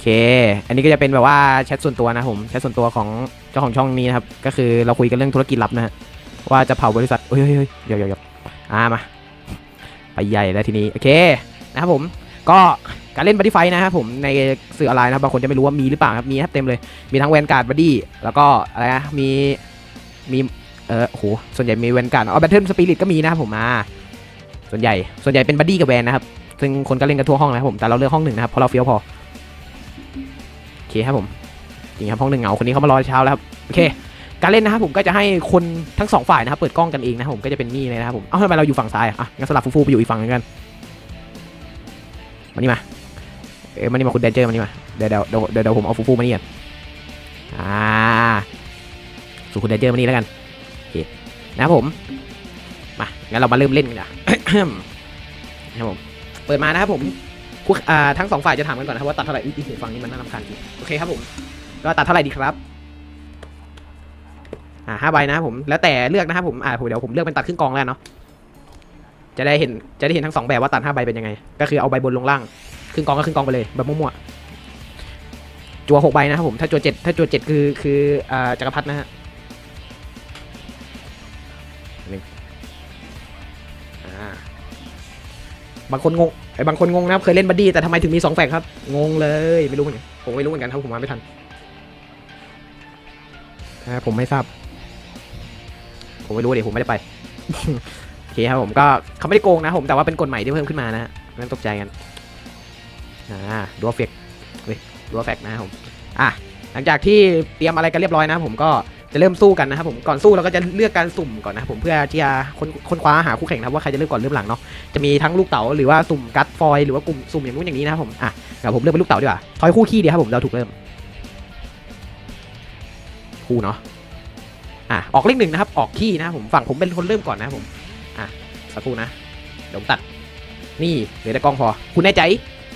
โอเค อันนี้ก็จะเป็นแบบว่าแชทส่วนตัวนะผม แชทส่วนตัวของเจ้าของช่องนี้นะครับ ก็คือเราคุยกันเรื่องธุรกิจลับนะฮะ ว่าจะเผาบริษัทเฮ้ยเฮ้ยเฮ้ยเดี๋ยวเดี๋ยวเดี๋ยวอ่ามา ไปใหญ่แล้วทีนี้ โอเค นะครับผม ก็การเล่นบัดดี้ไฟนะครับผม ในสื่อออนไลน์นะครับบางคนจะไม่รู้ว่ามีหรือเปล่าครับ มีครับเต็มเลย มีทั้งแวนการ์ดบัดดี้ แล้วก็อะไรนะ มี มี เออโห ส่วนใหญ่มีแวนการ์ดอ๋อแบทเทิลสปิริตก็มีนะครับผมมาส่วนใหญ่ ส่วนใหญ่เป็นบัดดี้กับแวนนะครับ ซึ่งคนก็เล่นกันทั่วห้องนะครับผม แต่เราเลือกห้องหนึ่งนะครับ เพราะเราเฟี้ยวพอ เคครับผมจริงครับห้องหนึ่งเหงาคนนี้เขามารอเช้าแล้วครับโอเคการเล่นนะครับผมก็จะให้คนทั้งสองฝ่ายนะครับเปิดกล้องกันเองนะครับผมก็จะเป็นนี่เลยนะครับผมเอ้าทำไมเราอยู่ฝั่งซ้ายอะอะงั้นสลับฟูๆไปอยู่อีกฝั่งหนึงกันมานี่มาเอ้ยมานี่มาคุณแดนเจอร์มานี่มาเดี๋ยวเดี๋ยวเดี๋ยวเดี๋ยวเดี๋ยวผมเอาฟูๆมานี่กันอ่าสู่คุณแดนเจอร์มานี่แล้วกันโอเคนะครับผมมางั้นเรามาเริ่มเล่นกันนะนะครับผมเปิดมานะครับผม คู่อ่าทั้งสองฝ่ายจะถามกันก่อนนะครับว่าตัดเท่าไหร่อุ๊ยอีกหูฟังนี่มันน่ารำคาญจริงโอเคครับผมก็ตัดเท่าไหร่ดีครับอ่าห้าใบนะครับผมแล้วแต่เลือกนะครับผมอ่าผมเดี๋ยวผมเลือกเป็นตัดครึ่งกองแล้วเนาะจะได้เห็นจะได้เห็นทั้งสองแบบว่าตัดห้าใบเป็นยังไง ก็คือเอาใบบนลงล่างครึ่งกองก็ครึ่งกองไปเลยแบบมั่วๆจัวหกใบนะครับผมถ้าจัวเจ็ดถ้าจัวเจ็ดคือคืออ่าจักรพรรดินะฮะหนึ่งบางคนงง บางคนงงนะครับเคยเล่นบัดดี้แต่ทำไมถึงมีสองแฟกครับ งงเลยไม่รู้เหมือนกันผมไม่รู้เหมือนกันครับผมมาไม่ทันอ่าผมไม่ทราบ ผมไม่รู้เดี๋ยวผมไม่ได้ไปโอเคครับผมก็เขาไม่ได้โกงนะผมแต่ว่าเป็นกฎใหม่ที่เพิ่มขึ้นมานะฮะไม่ต้องตกใจกันอ่าดูเฟกเฮ้ยดูเฟกนะผมอะหลังจากที่เตรียมอะไรกันเรียบร้อยนะผมก็ จะเริ่มสู้กันนะครับผมก่อนสู้เราก็จะเลือกการสุ่มก่อนนะครับผมเพื่อที่จะค้นค้นคว้าหาคู่แข่งนะครับว่าใครจะเริ่มก่อนเริ่มหลังเนาะจะมีทั้งลูกเต๋าหรือว่าสุ่มกัดฟอยหรือว่ากลุ่มสุ่มอย่างนู้นอย่างนี้นะครับผมอะเดี๋ยวผมเลือกเป็นลูกเต๋าดีกว่าทอยคู่ขี้เดียวครับผมเราถูกเริ่ม คู่เนาะอะออกเลขหนึ่งนะครับออกขี้นะครับผมฝั่งผมเป็นคนเริ่มก่อนนะครับผมสักครู่นะเดี๋ยวผมตัด นี่เหลือแต่กล้องพอ คุณแน่ใจ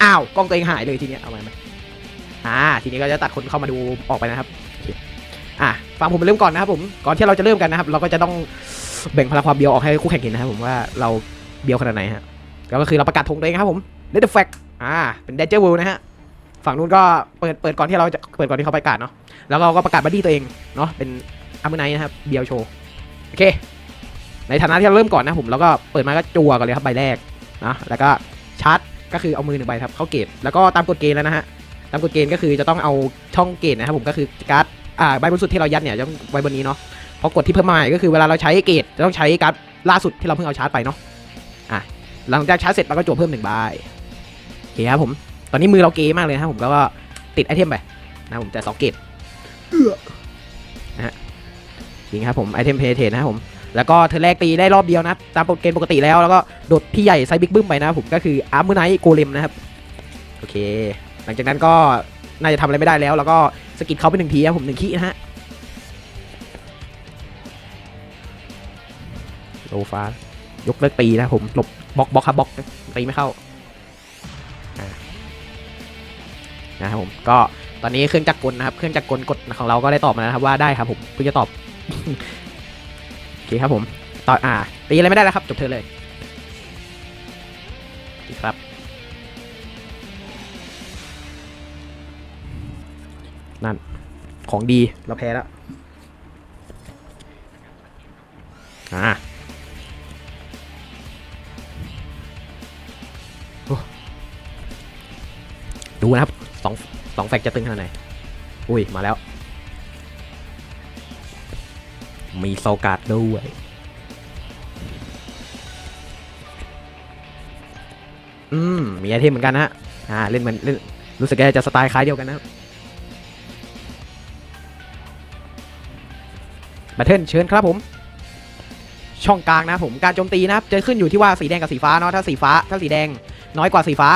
อ้าวกล้องตัวเองหายเลยทีเนี้ยเอาไหมอ่าทีนี้ก็จะตัดคนเข้ามาดูออกไปนะครับ อะฟังผมเริ่มก่อนนะครับผมก่อนที่เราจะเริ่มกันนะครับ เราก็จะต้องแบ่งพลังความเบียวออกให้คู่แข่งเห็นนะครับผมว่าเราเบียวขนาดไหนฮะก็คือเราประกาศธงตัวเองครับผม Let the fact อ่าเป็น Danger World นะฮะฝั่งนู้นก็เปิดเปิดก่อนที่เราจะเปิดก่อนที่เขาประกาศเนาะแล้วเราก็ประกาศบัดดี้ตัวเองเนาะเป็นอามือไนนะครับเบียวโชว์โอเค ในฐานะที่เราเริ่มก่อนนะผมแล้วก็เปิดมาก็จั่วก่อนเลยครับใบแรกนะแล้วก็ชาร์จก็คือเอามือหนึ่งใบครับเข้าเกตแล้วก็ตามกฎเกณฑ์แล้วนะฮะตามกฎเกณฑ์ก็คือจะต้องเอาช่องเกตนะครับผมก็คือการ์ด อ่าใบบนสุดที่เรายัดเนี่ยต้องไว้บนนี้เนาะเพราะกฎที่เพิ่มมาใหม่ก็คือเวลาเราใช้เกตจะต้องใช้การ์ดล่าสุดที่เราเพิ่งเอาชาร์จไปเนาะอะหลังจากชาร์จเสร็จเราก็จั่วเพิ่มหนึ่งใบโอเคครับผม ตอนนี้มือเราเกมากเลยครับผมแล้วก็ติดไอเทมไปนะผมแต่สองเกตนะฮะจริงครับผมไอเทมเพเทนะครับผมแล้วก็เธอแรกตีได้รอบเดียวนะตามเกณฑ์ปกติแล้วแล้วก็โดดพี่ใหญ่ไซบิ๊กบึ้มไปนะผมก็คืออาร์มเมอร์ไนท์โกเลมนะครับโอเค หลังจากนั้นก็ น่าจะทำอะไรไม่ได้แล้ว แล้วก็สกิดเขาไปหนึ่งทีครับผมหนึ่งคีนะฮะโลฟ้ายกเลิกตีนะผมหลบบล็อกบล็อกครับบล็อกตีไม่เข้านะครับผมก็ตอนนี้เครื่องจักรกลนะครับเครื่องจักรกลกดของเราก็ได้ตอบมาแล้วครับว่าได้ครับผมเพิ่งจะตอบโอเคครับผมต่ออ่าตีอะไรไม่ได้แล้วครับ จบเธอเลยดีครับ นั่น ของดีเราแพ้แล้วอ่าดูนะครับสองสองแฟกจะตึงขนาดไหน อุ้ย มาแล้ว มีโซกาดด้วย อืม มีไอเทมเหมือนกันนะฮะ อ่า เล่นเหมือนเล่นรู้สึกว่าจะสไตล์คล้ายเดียวกันนะ เทิลเชิญครับผมช่องกลางนะผมการโจมตีนะครับจะขึ้นอยู่ที่ว่าสีแดงกับสีฟ้าเนาะถ้าสีฟ้าถ้าสีแดงน้อยกว่าสีฟ้า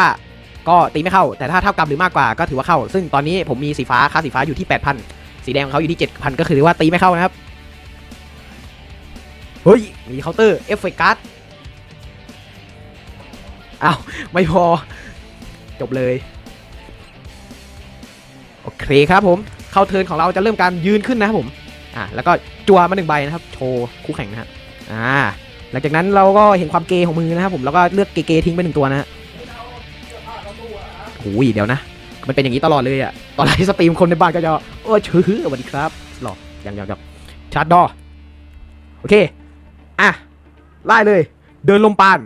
ก็ตีไม่เข้า แต่ถ้าเท่ากับหรือมากกว่าก็ถือว่าเข้า ซึ่งตอนนี้ผมมีสีฟ้าค่าสีฟ้าอยู่ที่ 8,000 สีแดงของเขาอยู่ที่ 7,000 ก็คือว่าตีไม่เข้านะครับเฮ้ยมีเคาน์เตอร์เอฟเฟกการ์ดอ้าวไม่พอจบเลยโอเคครับผมเข้าเทิร์นของเราจะเริ่มการยืนขึ้นนะครับผม อ่าแล้วก็จัวมาหนึ่งใบนะครับ โชว์คู่แข่งนะฮะอ่าหลังจากนั้นเราก็เห็นความเกย์ของมือนะครับผมแล้วก็เลือกเกย์ทิ้งไปหนึ่งตัวนะฮะโอ้ยเดี๋ยวนะ มันเป็นอย่างนี้ตลอดเลยอะตอนไลฟ์สตรีมคนในบ้านก็จะโอ้ชื่อสวัสดีครับหรอยังยังยังชาร์จดอโอเคอะไล่เลย เดินลมปาน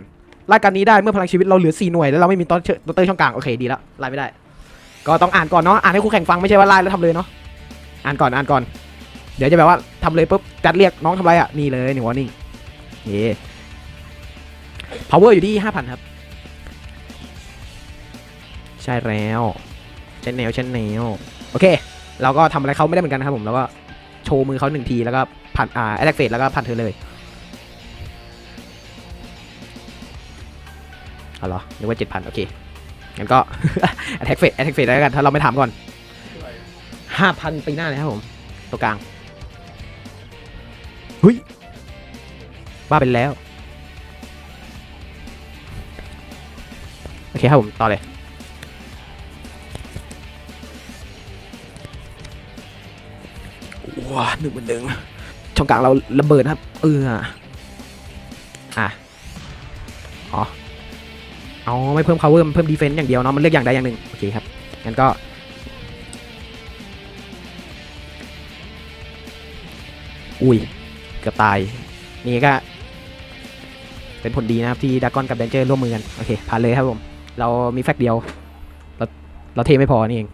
ไล่การนี้ได้เมื่อพลังชีวิตเราเหลือ 4 หน่วยแล้วเราไม่มีตอนเชตอนเตอร์ช่องกลางโอเคดีแล้วไล่ไม่ได้ ก็ต้องอ่านก่อนเนาะอ่านให้คู่แข่งฟังไม่ใช่ว่าไล่แล้วทำเลยเนาะอ่านก่อนอ่านก่อน เดี๋ยวจะแบบว่าทำเลยปุ๊บจัดเรียกน้องทำไรอะนี่เลยหนึ่งวอร์นิ่งเย่ power อยู่ที่5,000ครับ ใช่แล้วใช่แนวใช่แนวโอเค เราก็ทำอะไรเขาไม่ได้เหมือนกันนะครับผมแล้วก็โชว์มือเขาหนึ่งทีแล้วก็ผ่านอ่าแอดเฟสแล้วก็ผ่านเธอเลยเอาเหรอนึกว่าเจ็ดพันโอเคงั้นก็แอ t แทกเฟสแอ t แทกเฟสแล้วกันถ้าเราไม่ถามก่อนห้าพันปีหน้าเลยครับผม ตัวกลาง ว่าเป็นแล้ว โอเคครับผม ต่อเลย ว้าหนึ่งเหมือนเดิมช่องกลางเราระเบิดครับ เอออะอ๋อเอาไม่เพิ่ม power มันเพิ่ม defense อย่างเดียวเนาะ มันเลือกอย่างใดอย่างหนึ่งโอเคครับ งั้นก็อุ้ยเกือบตาย นี่ก็ เป็นผลดีนะครับที่ดากอนกับแดนเจอร์ร่วมมือกันโอเคผ่านเลยครับผม เรามีแฟกเดียว เราเราเทไม่พอนี่เอง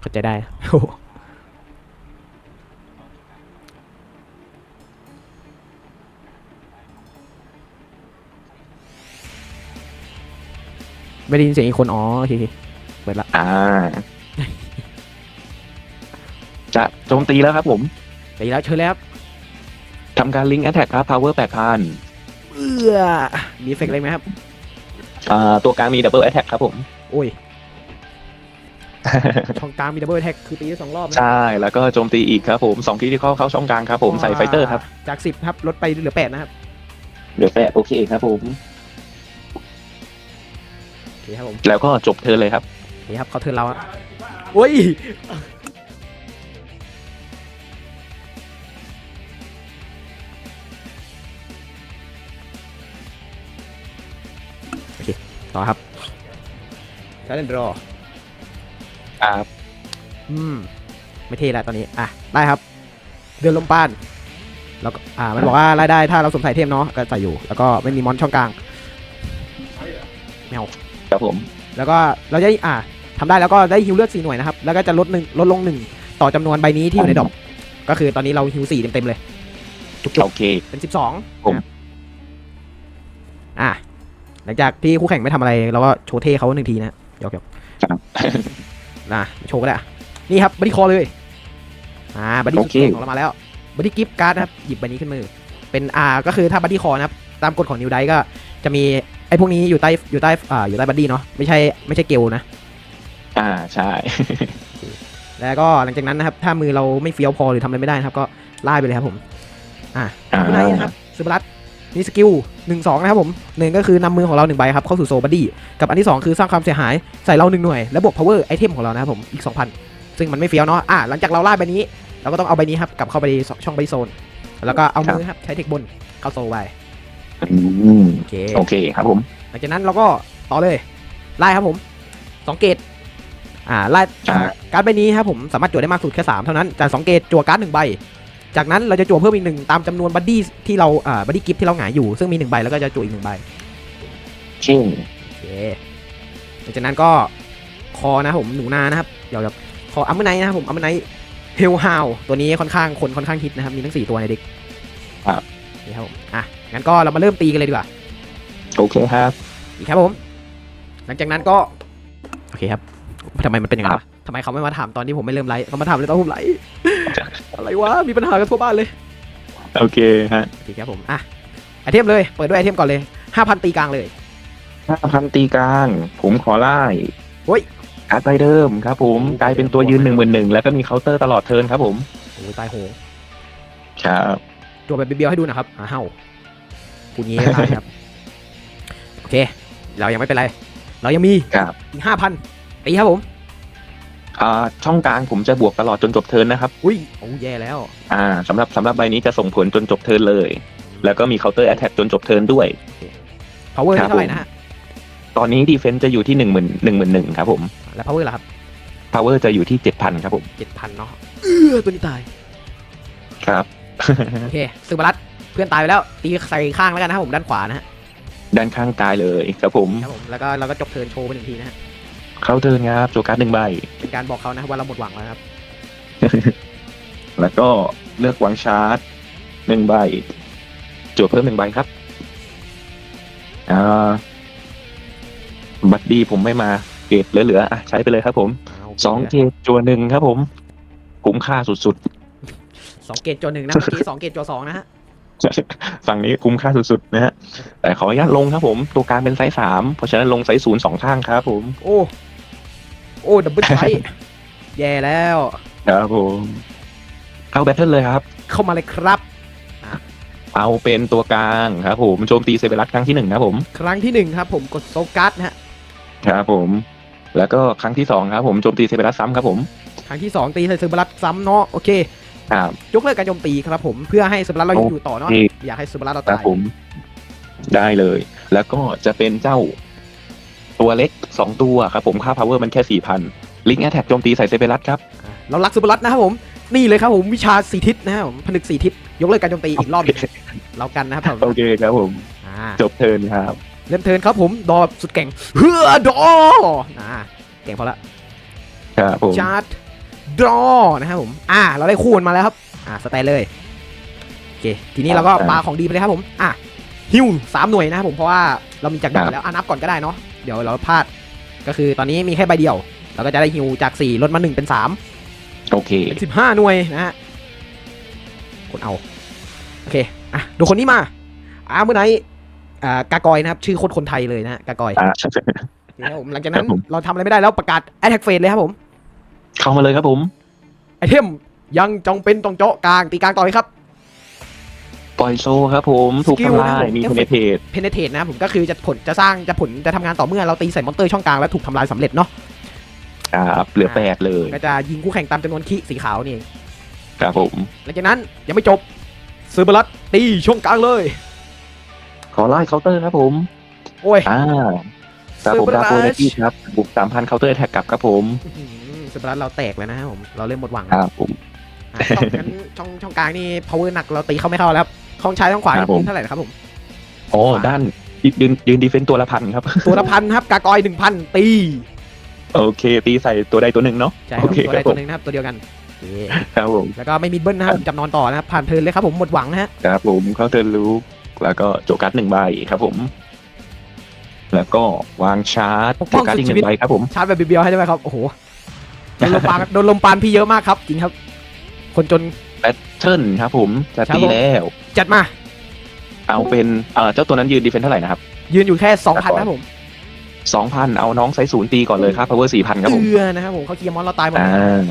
เข้าใจได้โอ้โหไม่ได้ยินเสียงอีกคนอ๋อโอเคโอเคเปิดละอ่า จะโจมตีแล้วครับผมตีแล้วเชิญแล้วครับ ทำการลิงก์แอ t แทกครับ power 8,000เอื้อมีเอฟเฟกต์อะไรไหมครับ อ่าตัวกลางมี double attack ครับผม โอ้ย ช่องกลางมีดับเบิลแท็กคือตีได้สองรอบนะใช่ แล้วก็โจมตีอีกครับผมสองที่ที่เข้าเข้าช่องกลางครับผมใส่ไฟเตอร์ครับจากสิบครับลดไปเหลือแปดนะครับเดี๋ยวแปะโอเคครับผม โอเคครับผม แล้วก็จบเธอเลยครับ โอเคครับเขาเทิร์นเราอะโอ้ย ต่อครับชาเลนดรออ่าอืม ไม่เท่แล้วตอนนี้ อะ ได้ครับ เดือนลมปาน แล้วก็อ่า มันบอกว่าไล่ได้ถ้าเราสวมใส่เทมเนาะ ก็ใส่อยู่ แล้วก็ไม่มีมอนช่องกลางแมวครับผม แล้วก็เราจะอ่าทำได้แล้วก็ได้ฮิวเลือดสี่หน่วยนะครับ แล้วก็จะลดหนึ่งลดลงหนึ่งต่อจำนวนใบนี้ที่อยู่ในดอก ก็คือตอนนี้เราฮิวสี่เต็มๆเลย จุกโอเคๆเป็นสิบสองผม อะ หลังจากที่คู่แข่งไม่ทำอะไรเราก็โชว์เท่เขาหนึ่งทีนะหยอกๆครับนะโชว์ก็ได้อะนี่ครับบัดดี้คอเลยอ่าบัดดี้โอเคของเรามาแล้วบัดดี้กิฟต์การ์ดนะครับหยิบใบนี้ขึ้นมือ เป็นอ่าก็คือถ้าบัดดี้คอนะครับตามกฎของนิวไดก็จะมีไอ้พวกนี้อยู่ใต้อยู่ใต้อ่าอยู่ใต้บัดดี้เนาะไม่ใช่ไม่ใช่เกลนะอ่าใช่ แล้วก็หลังจากนั้นนะครับ ถ้ามือเราไม่เฟี้ยวพอหรือทำอะไรไม่ได้นะครับ ก็ไล่ไปเลยครับผม อ่าอ่าคุณไนท์นะครับซูเปอร์รัต มีสกิลหนึ่งสองนะครับผมหนึ่งก็คือนำมือของเราหนึ่งใบครับเข้าสู่โซบัดดี้กับอันที่สองคือสร้างความเสียหายใส่เราหนึ่งหน่วยและบวก power ไอเทมของเรานะครับผมอีก 2,000 ซึ่งมันไม่เฟี้ยวเนาะอ่าหลังจากเราไล่ใบนี้ เราก็ต้องเอาใบนี้ครับกลับเข้าไปในช่องใบโซน แล้วก็เอามือครับใช้เทคบนเข้าโซไปอืมโอเคโอเคครับผม หลังจากนั้นเราก็ต่อเลยไล่ครับผมสองเกตอ่าไล่อ่าการ์ดใบนี้ครับผมสามารถจั่วได้มากสุดแค่สามเท่านั้นจากสองเกตจั่วการ์ดหนึ่งใบ จากนั้นเราจะจั่วเพิ่มอีกหนึ่งตามจำนวนบัดดี้ที่เราอ่าบัดดี้กิฟที่เราหงายอยู่ ซึ่งมีหนึ่งใบแล้วก็จะจั่วอีกหนึ่งใบเช่นโอเคหลังจากนั้นก็คอนะครับผมหนูนานะครับเดี๋ยวแบบคออัมเบอร์ไนนะครับผมอัมเบอร์ไนเฮลฮาวตัวนี้ค่อนข้างคนค่อนข้างฮิตนะครับ มีทั้งสี่ตัวในเด็กครับนี่ครับผมอะงั้นก็เรามาเริ่มตีกันเลยดีกว่าโอเคครับอีกครับผม หลังจากนั้นก็โอเคครับทำไมมันเป็นอย่างนั้นวะทำไมเขาไม่มาถามตอนที่ผมไม่เริ่มไลฟ์เขามาถามเลยตอนผมไลฟ์ อะไรวะ มีปัญหากันทั่วบ้านเลย โอเคฮะ โอเคครับผม อะ ไอเทมเลย เปิดด้วยไอเทมก่อนเลยห้าพันตีกลางเลย ห้าพันตีกลาง ผมขอไล่โอ้ย การ์ดใบเดิมครับผม กลายเป็นตัวยืนหนึ่งหมื่นหนึ่งแล้วก็มีเคาน์เตอร์ตลอดเทิร์นครับผม โอ้ยตายโหงครับ ตัวแบบเบี้ยวๆให้ดูนะครับอ่าเฮ้าพูดงี้ไม่ได้ครับ โอเค เรายังไม่เป็นไร เรายังมีครับ อีกห้าพันตีครับผม อ่าช่องกลางผมจะบวกตลอดจนจบเทิร์นนะครับ อุ้ยโอ้แย่แล้วอ่าสำหรับสำหรับใบนี้จะส่งผลจนจบเทิร์นเลย แล้วก็มีเคาน์เตอร์แอ t แทกจนจบเทิร์นด้วย power ครับนี่เท่าไหร่นะฮะตอนนี้ดีเฟนซ์จะอยู่ที่หนึ่งหมื่นหนึ่งหมื่นหนึ่งครับผม แล้ว power ล่ะครับพาวเวอร์จะอยู่ที่เจ็ดพันครับผมเจ็ดพันเนาะเออตัวนี้ตายครับโอเคซึบารัสเพื่อนตายไปแล้วตีใส่ข้างแล้วกันนะครับผมด้านขวานะฮะด้านข้างตายเลยครับผมครับผมแล้วก็เราก็จบเทิร์นโชว์ไปหนึ่งทีนะฮะ เข้าเทิร์นครับโจการ์ดหนึ่งใบ เป็นการบอกเขานะว่าเราหมดหวังแล้วครับ แล้วก็เลือกวางชาร์จหนึ่งใบจวดเพิ่มหนึ่งใบครับอ่าบัตรดีผมไม่มาเกรดเหลือๆอะใช้ไปเลยครับผมเอาสองเกรดจัวหนึ่งครับผมคุ้มค่าสุดสองเกตจหนึ่งนะเมื่อกี้สองเกตจสองนะฮะๆ ฝั่งนี้คุ้มค่าสุดๆนะฮะแต่ขออนุญาตลงครับผม ตัวกลางเป็นไซส์สามเพราะฉะนั้นลงไซส์ศูนย์สองข้างครับผม โอ้ โอ้ดับเบิลไซส์แย่แล้ว ครับผมเข้าแบทเทิลเลยครับ เข้ามาเลยครับ เอาเป็นตัวกลางครับผมโจมตีเซเบรัสครั้งที่หนึ่งครับผม ครั้งที่หนึ่งครับ ผมกดโซกัสนะฮะครับผม แล้วก็ครั้งที่สองครับผมโจมตีเซเบรัสซ้ำครับผมครั้งที่สองตีใส่ซึบารัสซ้ำเนาะโอเค ครับ ยกเลิกการโจมตีครับผมเพื่อให้ซึบารัสเรายังโอเคอยู่ต่อเนาะอยากให้ซึบารัสเราครับตายผม ได้เลย แล้วก็จะเป็นเจ้า ตัวเล็กสองตัวครับผมค่าพาวเวอร์มันแค่สี่พันลิงแอทแทกโจมตีใส่เซเบรัสครับอะเรารักซึบารัสนะครับผม นี่เลยครับผมวิชาสีทิศนะครับผมผนึกสีทิศยกเลิกการโจมตีอีกรอบหนึ่งเรากันนะครับผมโอเคครับผมอ่าจบเทิร์นครับเริ่มเทิร์นครับผมดอแบบสุดเก่งเฮือดออ่าเก่งพอละครับผมชาร์จดอนะครับผม อ่า เราได้คู่มันมาแล้วครับ อ่าสแตนเลยโอเคทีนี้เราก็ปาของดีไปเลยครับผม อะฮิวสามหน่วยนะครับผมเพราะว่าเรามีจากดอกแล้วอะนับก่อนก็ได้เนาะ เดี๋ยวเราพลาด ก็คือตอนนี้มีแค่ใบเดียว เราก็จะได้ฮิวจากสี่ลดมาหนึ่งเป็นสามโอเคเป็นสิบห้าหน่วยนะฮะกดเอา โอเค อะ ดูคนนี้มาอ่าเมื่อไหร่อ่ากากอยนะครับ ชื่อโคตรคนไทยเลยนะฮะกากอยอ่าโอเคครับผมหลังจากนั้นครับผมเราทำอะไรไม่ได้แล้วประกาศ attack phase เลยครับผม เข้ามาเลยครับผม ไอเทมยังจงเป็นต้องเจาะกลางตีกลางต่อเลยครับ ปล่อยโซครับผมถูกสกิลทำลานะยผมมีเอฟคุณเฟเอกเทศเพนเท e นะครับผมก็คือจะผลจะสร้างจะผลจะทำงานต่อเมื่อเราตีใส่มอนเตอร์ช่องกลางแล้วถูกทำลายสำเร็จเนาะครับเหลือแปดเลย ก็จะยิงคู่แข่งตามจำนวนคิสีขาวนี่เองครับผมหลังจากนั้นยังไม่จบซือเบลัสตีช่วงกลางเลย ขอไล่เคาน์เตอร์ครับผม โอ้ยอ่าครับผม Super ดาโฟ Rush เนตี้ครับบุกสามพันเคาน์เตอร์แท็กกลับครับผมซือเบลัสเราแตกเลยนะครับผมเราเริ่มหมดหวังครับผมอะช่องนั้นช่องช่องกลางนี่ power หนักเราตีเข้าไม่เข้าแล้ว ครับช่องซ้ายช่องขวาครับผมยืนเท่าไหร่นะครับผม โอ้ด้านยืนยืนดีเฟนต์ตัวละพันครับ ตัวละพันครับกากอยหนึ่งพันตีโอเคตีใส่ตัวใดตัวหนึ่งเนาะใช่คโอรับเคตัวคใดรับตัผวมหนึ่งนะครับตัวเดียวกันโอเคครับผมแล้วก็ไม่มีเบิ้ลนะครับผมจำนอนต่อนะครับผ่านเทิร์นเลยครับผมหมดหวังนะฮะครับผมเคาน์เตอร์ลูกแล้วก็โจกัสหนึ่งใบครับผม แล้วก็วางชาร์จปกป้โจองกัสสุดอีกหชีนึ่วิตงใบครับผม ชาร์จแบบเบียวๆให้ได้ไหมครับโอ้โหโดนลมปานโดนลมปานพี่เยอะมากครับจริงครับ คนจน เทิร์นครับผมจะครับตีผมแล้ว จัดมา เอาเป็นเอ่อเจ้าตัวนั้นยืนดีเฟนต์เท่าไหร่นะครับ ยืนอยู่แค่สองครัพันบนะครับผมสองพันเอาน้องไซส์ศูนย์ตีก่อนเลยครับ power สี่พันครับผมเอือนะครับผมเขาเคลียร์มอนเราตายหมดอ่เลยา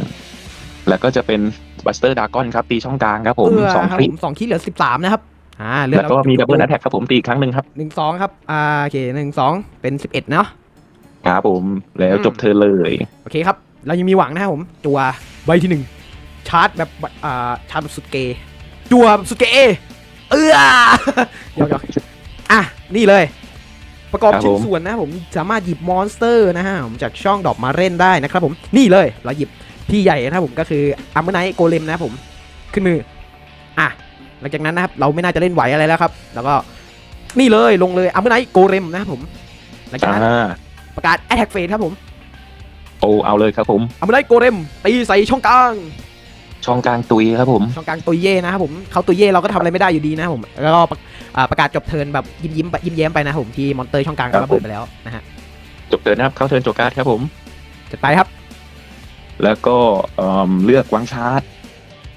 แล้วก็จะเป็นบัสเตอร์ดากอนครับตีช่องกลางครับผมเอือสองครับคลิผมสองคิดเหลือสิบสามนะครับอ่าเลือแล้วก็มีดับเบิลแอทแทกครับผมตีอีกครั้งหนึ่งครับหนึ่งสองครับอ่าโอเคหนึ่งสองเป็นสิบเอ็ดเนาะครับผมแล้วอืมจบเธอเลย โอเคครับ เรายังมีหวังนะครับผมจัวใบที่หนึ่ง ชาร์จแบบอ่าชาร์จแบบสุดเกย์จัวแบบสุดเกย์เอือเดี๋ยวๆอะ นี่เลย ประกอบครับชิ้นผมส่วนนะครับผมสามารถหยิบมอนสเตอร์นะฮะผมจากช่องดอกมาเล่นได้นะครับผมนี่เลยเราหยิบพี่ใหญ่นะครับผมก็คืออัมเมอร์ไนท์โกเลมนะครับผมขึ้นมืออะหลังจากนั้นนะครับเราไม่น่าจะเล่นไหวอะไรแล้วครับ แล้วก็นี่เลยลงเลยอัมเมอร์ไนท์โกเลมนะครับผมหลังจากนั้นอ่าประกาศ Attack Phase ครับผมโอ้เอาเลยครับผมอัมเมอร์ไนท์โกเลมตีใส่ช่องกลาง ช่องกลางตุยครับผม ช่องกลางตุยเย่นะครับผมเขาตุยเย่เราก็ทำอะไรไม่ได้อยู่ดีนะครับผมแล้วก็ประอ่าประกาศจบเทิร์นแบบยิ้มยิ้มๆยิ้มแย้มไปนะครับผมที่มอนเตอร์ช่องกลางก็ระเบิดไปแล้วนะฮะจบเทิร์นนะครับ เข้าเทิร์นโจการ์ดครับผมจัดไปครับ แล้วก็เอิ่มเลือกวางชาร์จ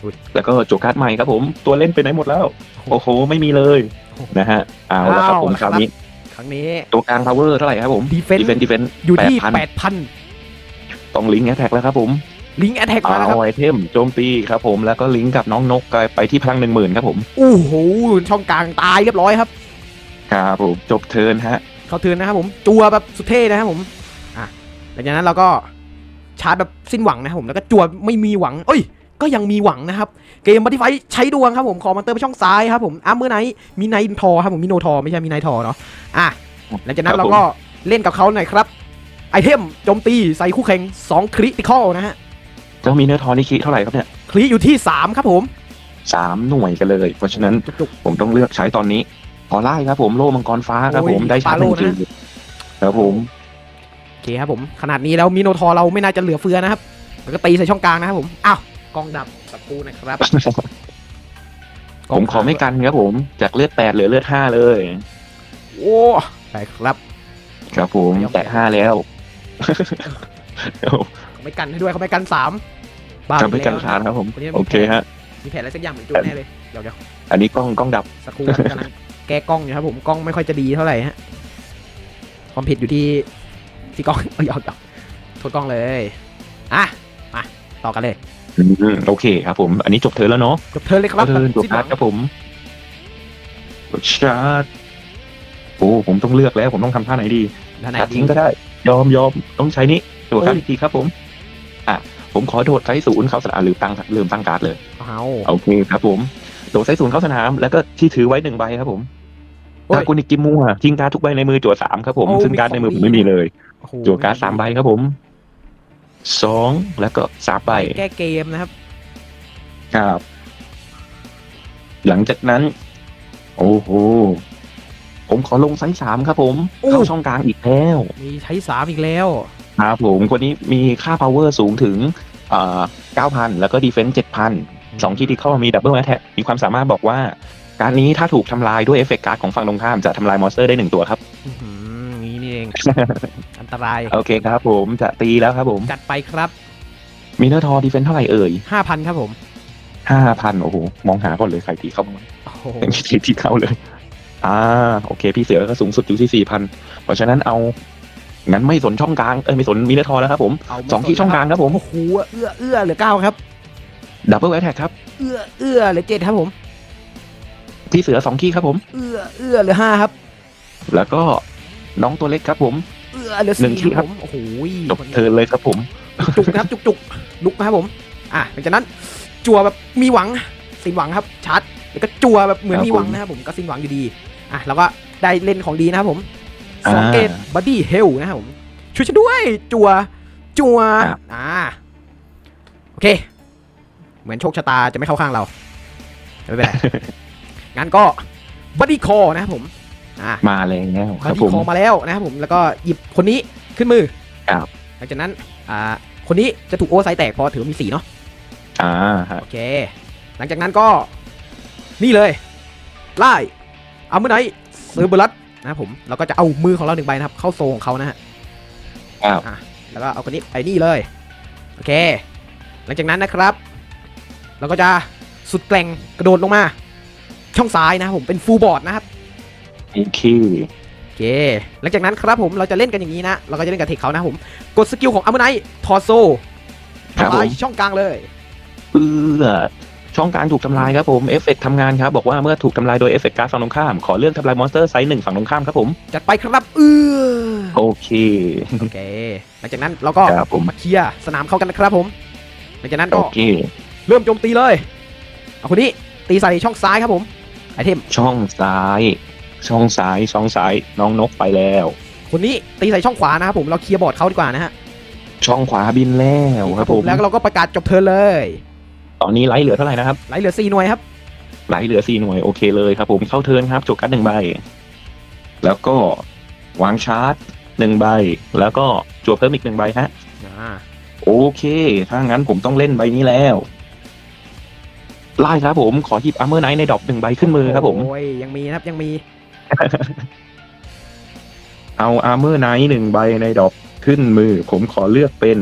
อุ๊ยแล้วก็โจการ์ดใหม่ครับผม ตัวเล่นไปไหนหมดแล้ว โอ้โห ไม่มีเลยโอ้โหนะฮะเอาแล้วครับผมเอาละคราวนี้ ครั้งนี้ตัวกลางพาวเวอร์เท่าไหร่ครับผมดีเฟนดีเฟนดีเฟนอยู่ที่ 8,000 8,000 ต้องลิงก์แอทแทกแล้วครับผม ลิงก์แอทแทกมาแล้วครับเอาไอเทมโจมตีครับผมแล้วก็ลิงก์กับน้องนกไปที่พลังหนึ่งหมื่นครับผมโอ้โหช่องกลางตายเรียบร้อยครับครับผมจบเทิร์นฮะเขาเทิร์นนะครับผมจัวแบบสุดเท่นะครับผมอะหลังจากนั้นเราก็ชาร์จแบบสิ้นหวังนะครับผมแล้วก็จัวไม่มีหวังเอ้ยก็ยังมีหวังนะครับ เกมบัตติไฟใช้ดวงครับผมขอมอนเตอร์ไปช่องซ้ายครับผมอาร์เมอร์ไนท์มีไนท์ทอครับผมมีโนทอไม่ใช่มีไนท์ทอเนาะอะหลังจากนั้นครับเราผมก็เล่นกับเขาหน่อยครับไอเทมโจมตีใส่คู่แข่ง2คริติคอลนะฮะ เจ้ามีเนื้อทอนนี่คิดเท่าไหร่ครับเนี่ยคริอยู่ที่3ครับผมสามหน่วยกันเลย เพราะฉะนั้นจุก ผมต้องเลือกใช้ตอนนี้ขอไล่ครับผมโล่มังกรฟ้าครับโอ้ยผมได้ชาร์จหนึ่งปาโล่จืนะดครับผมๆโอเคครับผมขนาดนี้แล้วมิโนทอร์เราไม่น่าจะเหลือเฟือนะครับแล้วก็ตีใส่ช่องกลางนะครับผมอ้าวกองดับสักครู่นะครับผมขอไม่กันครับผมจากเลือดแปดเหลือเลือดห้าเลยโอ้ได้ครับ ครับผมเดี๋ยวแตะห้าแล้วเขา ไม่กันให้ด้วยเขาไม่กันสามบ้าจะไม่กันแล้วชาร์จครับผมวันนี้โอเคฮะ มีแผนอะไรสักอย่างเหมือนจุดแน่เลยเดี๋ยวเดี๋ยวอันนี้กล้องกล้องดับสักครู่ครับกำลังแก้กล้องอยู่ครับผมกล้องไม่ค่อยจะดีเท่าไหร่ฮะความผิดอยู่ที่ที่กล้องเอ้ยเอาเอาโทษกล้องเลยอะมาต่อกันเลยอืมโอเคครับผม อันนี้จบเธอแล้วเนาะจบเทิร์นเลยครับเธอจบสิ้นหชาวัร์จงครับผมชาร์จโอ้ผมต้องเลือกแล้ว ผมต้องทำท่าไหนดีท่าไหนตัดดีทิ้งก็ได้ ยอมยอมต้องใช้นี้ตัวการเอ้ยอีกทีครับผม อะผมขอโดดไซส์ศูนย์เข้าสนามลืมตั้งลืมตั้งการ์ดเลยเอาโอเคครับผม โดดไซส์ศูนย์เข้าสนาม แล้วก็ที่ถือไว้หนึ่งใบครับผมโอ้ยดากุนิกิมัวทิ้งการ์ดทุกใบในมือจั่วสามครับผมโอ้ซึ่งการ์ดในมือผมไม่มีเลยโอ้โหจั่วการ์ดสามใบครับผมสองแล้วก็สามใบแก้เกมนะครับ ครับ หลังจากนั้น โอ้โหผมขอลงไซส์สามครับผมโอ้เข้าช่องกลางอีกแล้ว มีใช้สามอีกแล้ว ครับผมคนนี้มีค่า power สูงถึงเอ่อ9,000แล้วก็ defense 7,000สองที่ที่เข้ามี double attack มีความสามารถบอกว่า การนี้ถ้าถูกทำลายด้วยเอฟเฟกต์การ์ดของฝั่งตรงข้ามจะทำลายมอนสเตอร์ได้หนึ่งตัวครับอื้อหือนี่นี่เอง อันตราย โอเคครับผมจะตีแล้วครับผม จัดไปครับมีเนอร์ทอ defense เท่าไหร่เอ่ยห้าพันครับผม5,000โอ้โห มองหาก่อนเลยใครตีเข้ามาโอ้โหยังไม่ตีที่เข้าเลย อ่า โอเค พี่เสือก็สูงสุดอยู่ที่4,000เพราะฉะนั้นเอา งั้นไม่สนช่องกลางเอ้ยไม่สนมีเนอร์ทอแล้วครับผมเอามาสองที่ช่องกลางครับผมโอ้โหเอื้อเอื้อเหลือเก้าครับ double attack ครับเอื้อเอื้อเหลือเจ็ดครับผมพี่เสือสองขี้ครับผม เอื้อเอื้อเหลือห้าครับ แล้วก็น้องตัวเล็กครับผม เอื้อเหลือหนึ่งสี่ที่คครัรับ บผมโอ้โหจบเทิร์นเลยครับผม จุกๆนะครับจุกๆลุกนะครับผม อะหลังจากนั้นจั่วแบบมีหวังสิ้นหวังครับชาร์จแล้วก็จั่วแบบเหมือนครับมีหวังผม นะครับผมก็สิ้นหวังอยู่ดีอะแล้วก็ได้เล่นของดีนะครับผม สองอ่าเกตบัดดี้เฮลนะครับผมช่วยฉันด้วย จั่วจั่วครับอ่า โอเค เหมือนโชคชะตาจะไม่เข้าข้างเรา ไม่เป็นไร งั้นก็บัดดี้คอนะครับผม อ่า มาแล้วคบัรัดบผดี้มคอมาแล้วนะครับผม แล้วก็หยิบคนนี้ขึ้นมือ ครับ หลังจากนั้น อ่า คนนี้จะถูกโอเวอร์ไซส์แตกเพราะถือว่ามีสีเนาะ อ่าฮะโอเค หลังจากนั้นก็ นี่เลย ไล่เอามือไหนเซอร์เบรัส นะครับผมเราก็จะเอามือของเราหนึ่งใบนะครับ เข้าโซของเขานะฮะอ้าวอะแล้วก็เอาคนนี้ไปนี่เลย โอเค หลังจากนั้นนะครับ เราก็จะสุดแกร่งกระโดดลงมา ช่องซ้ายนะครับผมเป็นฟูลบอร์ดนะครับโอเคโอเค หลังจากนั้นครับผมเราจะเล่นกันอย่างนี้นะ เราก็จะเล่นกับเทคเขานะครับผม กดสกิลของอัมเบอร์ไนทอร์โซครับทำลายผมช่องกลางเลยเพื่อ ช่องกลางถูกทำลายครับผมเอฟเฟกต์ทำงานครับบอกว่าเมื่อถูกทำลายโดยเอฟเฟกต์การ์ดฝั่งตรงข้ามขอเลือกทำลายมอนสเตอร์ไซส์หนึ่งฝั่งตรงข้ามครับผมจัดไปครับเออโอเคโอเคหลังจากนั้นเราก็ครับผม มาเคลียร์สนามเข้ากันนะครับผมหลังจากนั้นโอก็เค เริ่มโจมตีเลยเอาคนนี้ตีใส่ช่องซ้ายครับผมไอเทมช่องซ้าย ช่องซ้ายช่องซ้ายน้องนกไปแล้ว คนนี้ตีใส่ช่องขวานะครับผมเราเคลียร์บอร์ดเขาดีกว่านะฮะช่องขวาบินแล้วครับผมแล้วเราก็ประกาศจบเทิร์นเลย ตอนนี้ไลท์เหลือเท่าไหร่นะครับ ไหลเหลือ4หน่วยครับ ไหลเหลือสี่หน่วยโอเคเลยครับผมเข้าเทิร์นครับจบกันหนึ่งใบ แล้วก็วางชาร์จหนึ่งใบ แล้วก็จั่วเพิ่มอีกหนึ่งใบฮะ อ่า โอเค ถ้างั้นผมต้องเล่นใบนี้แล้วไล่ครับผมขอหยิบอาร์เมอร์ไนท์ในดอกหนึ่งใบขึ้นมือครับผม โอ้ยยังมีนะครับยังมี เอาอาร์เมอร์ไนท์หนึ่งใบในดอกขึ้นมือ ผมขอเลือกเป็น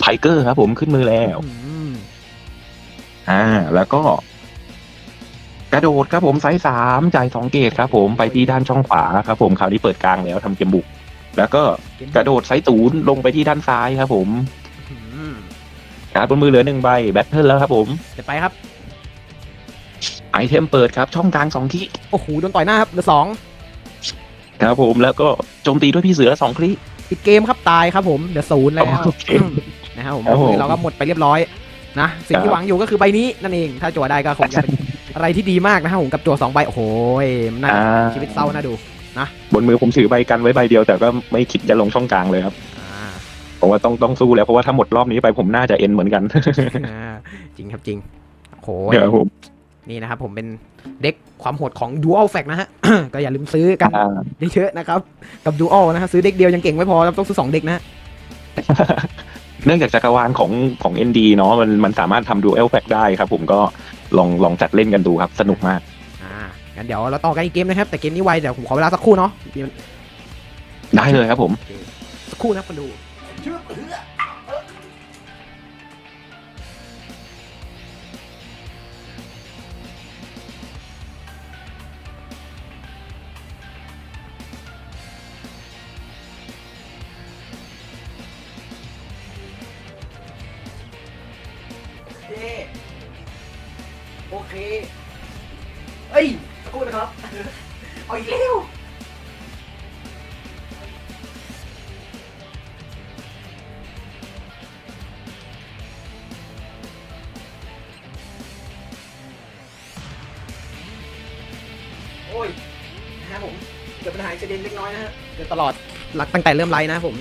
ไทเกอร์ครับผมขึ้นมือแล้วอืมอ่า แล้วก็ กระโดดครับผมไซส์สามจ่ายสองเกตครับผมไปที่ด้านช่องขวาครับผมคราวนี้เปิดกลางแล้วทำเกมบุก แล้วก็กระโดดไซส์ศูนย์ลงไปที่ด้านซ้ายครับผมอืมการ์ดบนมือเหลือหนึ่งใบแบทเทิลแล้วครับผมจัดไปครับ ไอเทมเปิดครับ ช่องกลางสองที่โอ้โหโดนต่อยหน้าครับเหลือสองครับผมแล้วก็โจมตีด้วยพี่เสือสองคลิปิดเกมครับตายครับผมเหลือศูนย์แล้วโอเค นะครับผมครับผมเราก็หมดไปเรียบร้อยนะสิ่งครัที่บหวังอยู่ก็คือใบนี้นั่นเอง ถ้าจั่วได้ก็คงจะเป็นอะไรที่ดีมากนะครับผมกับจั่วสองใบโอ้โหมันน่าอ่าชีวิตเศร้าน่าดูนะบนมือผมถือใบกันไว้ใบเดียว แต่ก็ไม่คิดจะลงช่องกลางเลยครับอ่าเพราะว่าต้องต้องสู้แล้วเพราะว่าถ้าหมดรอบนี้ไปผมน่าจะเอ็นเหมือนกันอ่าจริงครับจริงโหเดี๋ยวผมนี่นะครับผมเป็นเด็กความโหดของ Dual Fact นะฮะก็อย่าลืมซื้อกันอ่าเยอะๆนะครับ กับ Dual นะฮะซื้อเด็กเดียวยังเก่งไม่พอครับต้องซื้อสองเด็กนะฮะ เนื่องจากจักรวาลของของ ND เนาะมันมันสามารถทำดูเอลแฟกได้ครับผมก็ลองลองจัดเล่นกันดูครับ สนุกมาก อ่างั้นเดี๋ยวเราต่อกันอีกเกมนะครับ แต่เกมนี้ไวเดี๋ยวผมขอเวลาสักครู่เนาะได้เลยครับผม สักครู่นะครับมาดู ตั้งแต่เริ่มไลฟ์นะครับผม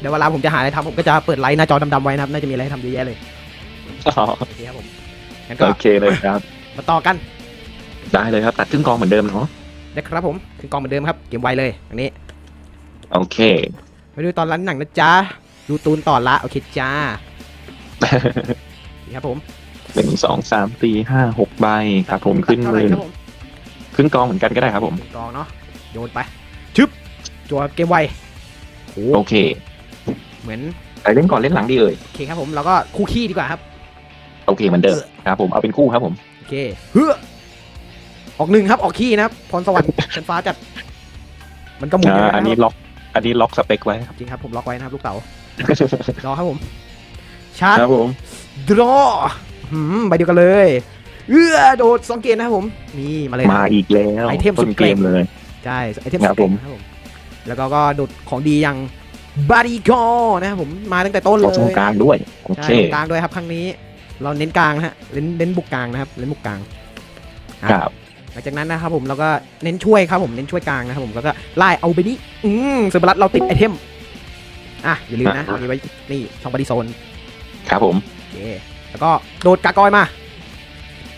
เดี๋ยวเวลาผมจะหาอะไรทำผมก็จะเปิดไลฟ์หน้าจอดำๆไว้นะครับ น่าจะมีอะไรให้ทำเยอะแยะเลยโอเคครับผมงั้นก็โอเคเลยครับ มาต่อกัน ได้เลยครับ ตัดครึ่งกองเหมือนเดิมเนาะนะครับผมคือกองเหมือนเดิมครับ เกมไวเลยอันนี้โอเคไปดูตอนร้านหนังนะจ๊ะ ดูตูนต่อละ โอเคจ้านี่ครับผมหนึ่งสองสามสี่ห้าหกใบครับผมขึ้นเท่าไหมืร่อครับผมครึ่งกองเหมือนกันก็ได้ครับผมกองเนาะโยนไปชึบจัวเกมไว โอ้โอเค เหมือนใครเล่นก่อนเล่นหลังดีเอ่ยโอเคครับผมแล้วก็คู่ขี้ดีกว่าครับ โอเคเหมือนเดิมครับผมเอาเป็นคู่ครับผมโอเคเฮ้อออกหนึ่งครับออกขี้นะครับพรสวรรค์ชั้นฟ้าจัด มันก็หมุนอยู่อ่านะคอันนี้รับล็อก อันนี้ล็อกสเปคไว้ครับจริงครับผมล็อกไว้นะครับลูกเต๋ารอครับผมชาร์จครับผมดรอหืมใบเดียวกันเลยเอื้อโดดสองเกมนะครับผมนี่มาเลยนะมาอีกแล้วไอเทมสุต้ดนเกเกรดมเลยใช่ไอเทมครับสเต็ผมนะครับผม แล้วก็ก็โดดของดีอย่างบาริกอนะครับผมมาตั้งแต่ต้นขเลอยตรงกลางด้วยโอใช่เคตรงกลางด้วยครับครั้งนี้ เราเน้นกลางนะฮะเน้นเน้นบุกกลางนะครับเน้นบุกกลางครับหลังจากนั้นนะครับผมเราก็เน้นช่วยครับผมเน้นช่วยกลางนะครับผมแล้วก็ไล่เอาไปนี่อืมเซอร์บรัสเราติดไอเทมอะอย่าลืมนะมีไว้นี่ช่องบอดี้โซนครับผมโอเคแล้วก็โดดกากอยมา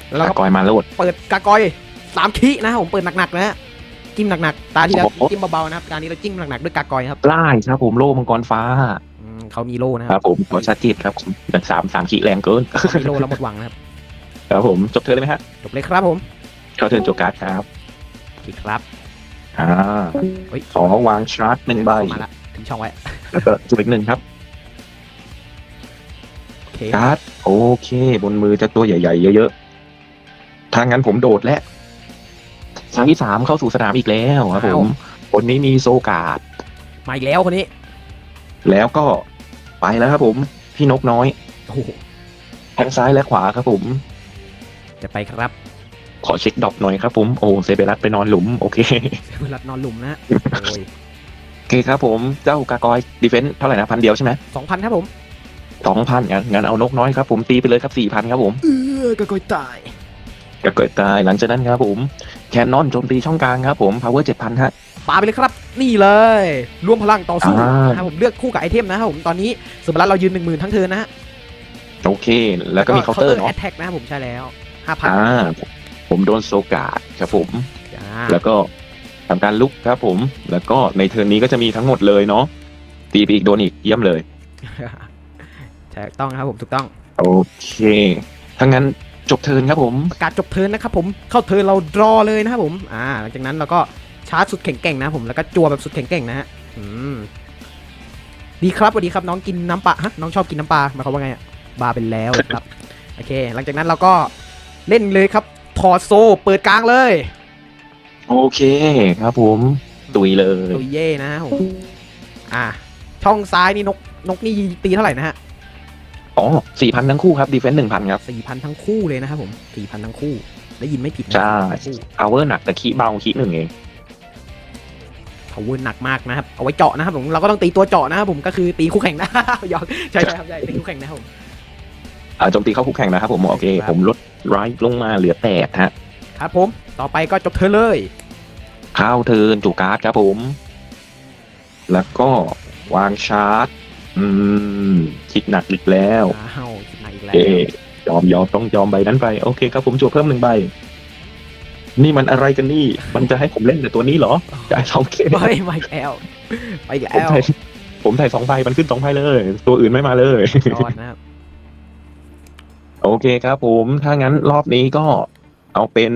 แล้วเราตะก็กอยมาโลดเปิดกากอยสามขีนะครับผมเปิดหนักๆนะฮะ จิ้มหนักๆ ตาที่แล้วโอ้โหจิ้มเบาๆนะครับตานี้เราจิ้มหนักๆด้วยกากอยครับไล่ครับผมโล่มังกรฟ้าอืมเขามีโล่นะคครัรับบผมขอชัดเจนครับผมแต่สามสามขีดแรงเกิน เขามีโล่แล้วหมดหวังนะครับครับผมจบเธอเลยไหมฮะจบเลยครับผมเข้าเทิร์นจบการ์ดครับโอเคครับอ่าเฮ้ยขอวางชาร์จหนึ่งใบเข้ามาละถึงช่องไว้แล้วก็จุดอีกหนึ่งครับ โอเคการ์ดโอเค บนมือจะตัวใหญ่ ๆ เยอะ ๆ ถ้างั้นผมโดดแล้ว ครั้งที่สามเข้าสู่สนามอีกแล้วครับผมคนนี้มีโซการ์ดมาอีกแล้วคนนี้ แล้วก็ไปแล้วครับผม พี่นกน้อยโอ้โหทั้งซ้ายและขวาครับผม จะไปครับ ขอเช็คดรอปหน่อยครับผมโอ้เซเบรัสไปนอนหลุม โอเคเวลานอนหลุมนะฮะโอ้ยโอเคครับผมเจ้ากากอยดีเฟนซ์เท่าไหร่นะพันเดียวใช่ไหมสองพันครับผมสองพันงั้นงั้นเอานกน้อยครับผมตีไปเลยครับสี่พันครับผม เออกากอยตาย ก็เกิดตายหลังจากนั้นครับผมแคนนอนโจมตีช่องกลางครับผม power เจ็ดพันฮะ ปาไปเลยครับ นี่เลยรวมพลังต่อสู้อ่านะครับผมเลือกคู่กับไอเทมนะครับผมตอนนี้สุบรัตเรายืนหนึ่งหมื่นทั้งเทิร์นนะฮะโอเค แล้วก็มีเคาน์เตอร์เนาะแอตแทกนะครับผมใช่แล้วห้าพันอ่าผมโดนโซกาดครับผมจ้าแล้วก็ทำการลุกครับผม แล้วก็ในเทิร์นนี้ก็จะมีทั้งหมดเลยเนาะตีไปอีกโดนอีกเยี่ยมเลย ใช่ต้องครับผมถูกต้องโอเคถ้างั้น จบเทิร์นครับผม ประกาศจบเทิร์นนะครับผมเข้าเทิร์นเราดรอเลยนะครับผมอ่าหลังจากนั้นเราก็ชาร์จสุดแข็งแกร่งนะครับผมแล้วก็จัวแบบสุดแข็งแกร่งนะฮะอืมดีครับสวัสดีครับน้องกินน้ำปลาฮะน้องชอบกินน้ำปลาหมายความว่าไงอะบาเป็นแล้วครับโอเค หลังจากนั้นเราก็เล่นเลยครับถอดโซเปิดกลางเลยโอเคครับผม ตุยเลย ตุยเย่นะฮะผมอ่าช่องซ้ายนี่นกนกนี่ตีเท่าไหร่นะฮะ อ๋อสี่พันทั้งคู่ครับดีเฟนซ์หนึ่งพันครับสี่พันทั้งคู่เลยนะครับผมสี่พันทั้งคู่ ได้ยินไม่ผิดนะใช่ทั้งคู่ power หนักแต่คีเบาคีหนึ่งเองเขาวนหนักมากนะครับ เอาไว้เจาะนะครับผมเราก็ต้องตีตัวเจาะนะครับผมก็คือตีคู่แข่งนะหยอกใช่ใช่ครับใช่ตีคู่แข่งนะครับผมอ่าโจมตีเข้าคู่แข่งนะครับผมโอเคครับผมลดไรลงมาเหลือแปดฮะครับผมต่อไปก็จบเธอเลยข้าวเทิร์นจูการ์ดครับผม แล้วก็วางชาร์จ อืม คิดหนักอีกแล้วอ้าวคิดมาอีกแล้วเอยอมยอมต้องยอมใบนั้นไป โอเคครับผมจั่วเพิ่มหนึ่งใบ นี่มันอะไรกันนี่ มันจะให้ผมเล่นแต่ตัวนี้เหรอจ่ายสองเคไม่ไม่แล้วไปอีกผมแล้วถ่ายผมถ่ายสองใบมันขึ้นสองใบเลย ตัวอื่นไม่มาเลยยอดนะครับโอเคครับผมถ้างั้นรอบนี้ก็เอาเป็น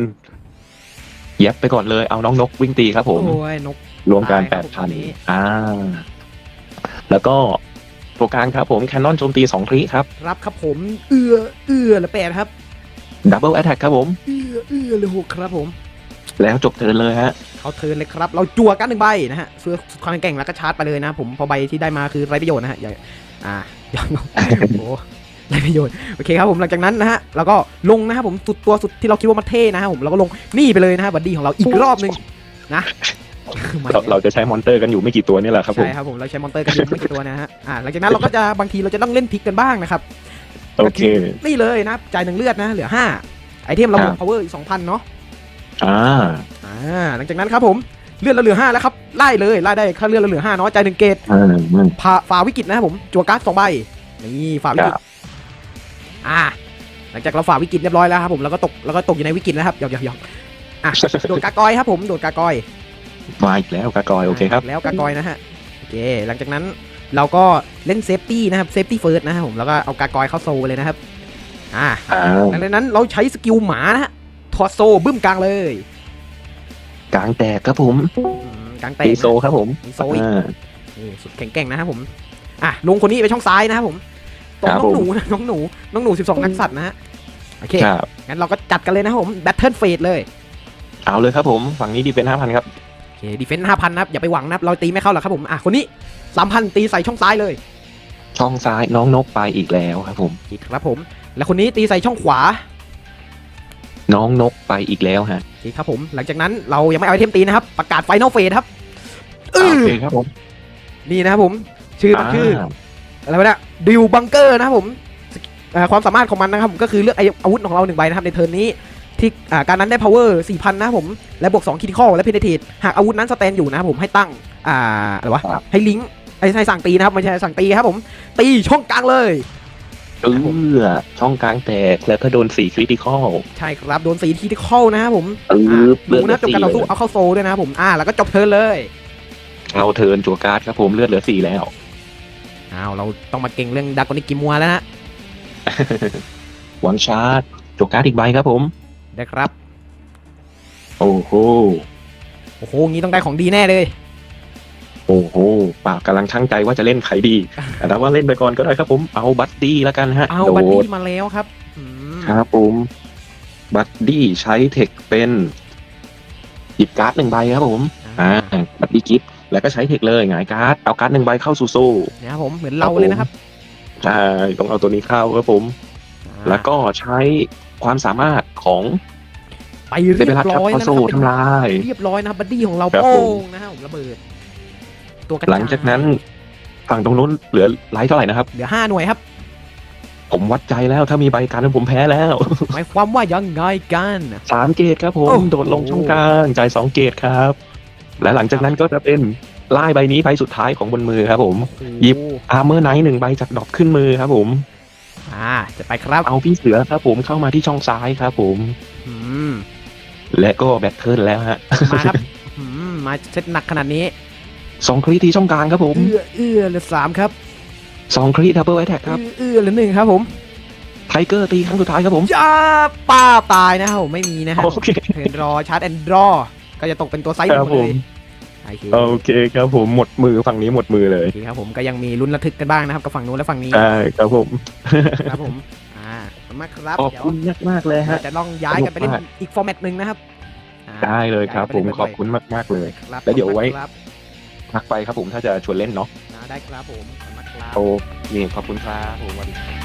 เย็บไปก่อนเลย เอาน้องนกวิ่งตีครับผมโอ้ยนกรวมกันได้แปครับดผมพันอันนี้อ่า แล้วก็ ตัวกลางครับผมแคนนอนโจมตีสองคลิครับ รับครับผม เอื้อเอื้อละแปดครับดับเบิลแอตแทกครับผม เอื้อเอื้อเลยหกครับผม แล้วจบเทิร์นเลยฮะเขาเทิร์นเลยครับ เราจั่วกันหนึ่งใบนะฮะเพื่อสุดความแกร่งแล้วก็ชาร์จไปเลยนะผมเพอใบที่ได้มาคือไรประโยชน์นะฮะอย่าอ่าอย่าโอ้โหไรประโยชน์โอเคครับผมหลังจากนั้นนะฮะเราก็ลงนะครับผมสุดตัวสุดที่เราคิดว่ามันเท่นะครับผมเราก็ลงนี่ไปเลยนะฮะบัดดี้ของเราอีกรอบหนึ่งนะไม่ เราเราจะใช้มอนเตอร์กันอยู่ไม่กี่ตัวนี่แหละครับผมใช่ครับผมเราใช้มอนเตอร์กันอยู่ไม่กี่ตัวนะฮะอ่าหลังจากนั้นเราก็จะบางทีเราจะต้องเล่นพลิกกันบ้างนะครับโอเคนี่เลยนะจ่ายหนึ่งเลือดนะเหลือห้าไอเทมเราบวก power อีกสองพันเนาะอ่าอ่าหลังจากนั้นครับผมเลือดเราเหลือห้าแล้วครับไล่เลยไล่ได้ค่าเลือดเราเหลือห้าเนาะจ่ายหนึ่งเกตอ่ามันผ่าฝ่าวิกฤตนะครับผมจั่วการ์ดสองใบนี่ฝ่าวิกฤตครับอ่า หลังจากเราฝ่าวิกฤตเรียบร้อยแล้วครับผมแล้วก็ตกแล้วก็ตกอยู่ในวิกฤตนะครับหยอกหยอกหยอกอะโดดกากอยครับผมโดดกากอย มาอีกแล้วกากอยโอเคครับ แล้วกากอยนะฮะโอเคหลังจากนั้นเราก็เล่นเซฟตี้นะครับเซฟตี้เฟิร์สนะครับผมแล้วก็เอากากอยเข้าโซลไปเลยนะครับอ่าอ่าหลังจากนั้นเราใช้สกิลหมานะฮะทอดโซบึ้มกลางเลย กลางแตกครับผมอืมกลางแตตีกโซครับผมมีโซอีกอ่านี่สุดแข็งแกร่งนะครับผมอะลงคนนี้ไปช่องซ้ายนะครับผมตรงครับน้องผมหนูนะน้องหนูน้องหนู12นักสัตว์นะฮะโอเคครับงั้นเราก็จัดกันเลยนะครับผมแบทเทิลเฟสเลย เอาเลยครับผม ฝั่งนี้ดีเป็นห้าพันครับโอเค ดีเฟนต์5,000นะครับ อย่าไปหวังนะครับ เราตีไม่เข้าหรอกครับผม อะ คนนี้3,000ตีใส่ช่องซ้ายเลย ช่องซ้ายน้องนกไปอีกแล้วครับผมอีกครับผม แล้วคนนี้ตีใส่ช่องขวาน้องนกไปอีกแล้วฮะโอเคครับผม หลังจากนั้นเรายังไม่เอาไอเทมตีนะครับ ประกาศไฟนอลเฟสครับโออื้อเคครับผมนี่นะครับผม ชื่อมันคืออ่าอะไรวะเนี่ยดิวบังเกอร์นะครับผมเอ่อความสามารถของมันนะครับผมก็คือเลือกอาวุธของเราหนึ่งใบนะครับในเทิร์นนี้ ที่อ่าการนั้นได้ power 4,000 นะครับผม และบวก 2 critical และ penetrate หากอาวุธนั้นสแตนอยู่นะครับผมให้ตั้ง อ่าอะไรวะครับให้ลิงก์ไอ้ให้สั่งตีนะครับไม่ใช่สั่งตีครับผม ตีช่องกลางเลยเออช่องกลางแตกแล้วก็โดนสี่คริติคอลใช่ครับ โดนสี critical นะครับผมเออ่าอดูนะจบการต่อสู้เอาเข้าโซลด้วยนะครับผมอ่าแล้วก็จบเทิร์นเลย เอาเทิร์นจัวการ์ดครับผมเลือดเหลือสี่แล้วอ้าวเราต้องมาเก่งเรื่องดากอนิกิมัวแล้วนะหวังชาร์จจัวการ์ดอีกใบครับผม ได้ครับ โอ้โห โอ้โห งี้ต้องได้ของดีแน่เลย โอ้โหปากกำลังช่างใจว่าจะเล่นไขดี แต่ว่าเล่นไปก่อนก็ได้ครับผม เอาบัตดี้แล้วกันฮะเอาโดบัดดดี้มาแล้วครับอืมครับผม บัตดี้ใช้เทคเป็นหยิบการ์ดหนึ่งใบครับผม อ่า บัตดี้กิฟต์แล้วก็ใช้เทคเลยหงายการ์ด เอาการ์ดหนึ่งใบเข้าสู่โซ่นะครับผม เหมือนเราเลยนะครับ ใช่ ต้องเอาตัวนี้เข้าครับผม แล้วก็ใช้ ความสามารถของไปเซเรียเบรัสบครับร้อยเข้าแล้วนะโซ่ครับทำลายเรียบร้อยนะครับบัดดี้ของเราครับโป้ผมงนะครับผมระเบิด ตัวกระจยหลังจากนั้นฝั่งตรงนู้นเหลือไลท์เท่าไหร่นะครับ เหลือห้าหน่วยครับ ผมวัดใจแล้วถ้ามีใบการนั้นผมแพ้แล้ว หมายความว่ายังไงกันสามเกตครับผโอ้มโหโดดลงช่องกลางจ่ายสองเกตครับ และหลังจากนั้นก็จะเป็นไล่ใบนี้ใบสุดท้ายของบนมือครับผมหยิบอาร์เมอร์ไนท์หนึ่งใบจากดอกขึ้นมือครับผม อ่า จะไปครับ เอาพี่เสือครับผมเข้ามาที่ช่องซ้ายครับผมอืมและก็แบตเทิลแล้วฮะ มาครับอืมมาเซตหนักขนาดนี้สองครีที่ช่องกลางครับผมเอื้อเอื้อเหลือสามครับสองครีดับเบิลแอทแทกครับเอื้อเอื้อเหลือหนึ่งครับผมไทเกอร์ตีครั้งสุดท้ายครับผมจ้าป้าตายนะครับผมไม่มีนะฮะโอเคเทิร์นรอชาร์จแอนด์รอก็จะตกเป็นตัวไซส์หครัมบดเลผมย โอเคโอเคครับผมหมดมือฝั่งนี้หมดมือเลยโอเคครับผมก็ยังมีลุ้นระทึกกันบ้างนะครับกับฝั่งนู้นและฝั่งนี้ใช่ครับผมครับผมอ่าขอบคุณมากครับขอบเดี๋ยวคุณมากมากๆเลยฮะ จะลองย้ายกันไปเล่นสนุกมากอีกฟอร์แมตหนึ่งนะครับอ่าได้เลยครับย้าผมไปขอบคุณมากมากๆเลย ครับแล้วเดี๋ยวไว้ ขอบคุณครับทักไปครับผมถ้าจะชวนเล่นเนาะอ่าได้ครับผมขอบคุณมากครับ โอเคขอบคุณครับผมสวัสดีครับ